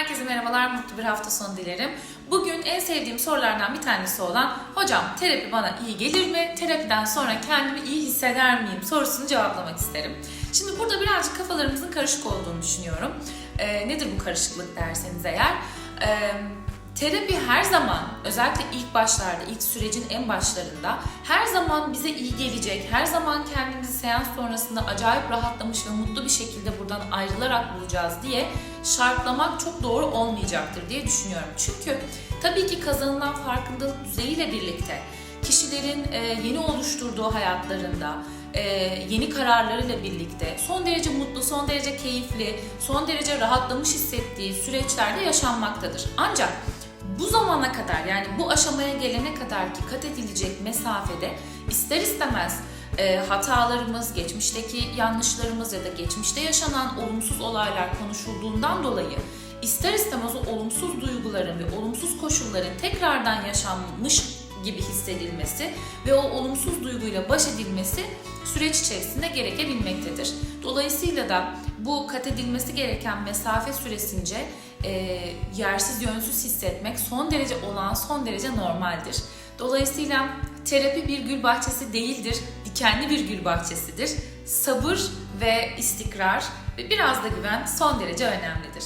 Herkese merhabalar, mutlu bir hafta sonu dilerim. Bugün en sevdiğim sorulardan bir tanesi olan Hocam terapi bana iyi gelir mi? Terapiden sonra kendimi iyi hisseder miyim? sorusunu cevaplamak isterim. Şimdi burada birazcık kafalarımızın karışık olduğunu düşünüyorum. Ee, nedir bu karışıklık derseniz eğer? Ee, Terapi her zaman özellikle ilk başlarda, ilk sürecin en başlarında her zaman bize iyi gelecek, her zaman kendimizi seans sonrasında acayip rahatlamış ve mutlu bir şekilde buradan ayrılarak bulacağız diye şartlamak çok doğru olmayacaktır diye düşünüyorum. Çünkü tabii ki kazanılan farkındalık düzeyiyle birlikte kişilerin e, yeni oluşturduğu hayatlarında e, yeni kararlarıyla birlikte son derece mutlu, son derece keyifli, son derece rahatlamış hissettiği süreçlerde yaşanmaktadır. Ancak bu zamana kadar yani bu aşamaya gelene kadar ki kat edilecek mesafede ister istemez e, hatalarımız, geçmişteki yanlışlarımız ya da geçmişte yaşanan olumsuz olaylar konuşulduğundan dolayı ister istemez o olumsuz duyguların ve olumsuz koşulların tekrardan yaşanmış gibi hissedilmesi ve o olumsuz duyguyla baş edilmesi süreç içerisinde gerekebilmektedir. Dolayısıyla da bu kat edilmesi gereken mesafe süresince e, yersiz yönsüz hissetmek son derece olan son derece normaldir. Dolayısıyla terapi bir gül bahçesi değildir, dikenli bir gül bahçesidir. Sabır ve istikrar ve biraz da güven son derece önemlidir.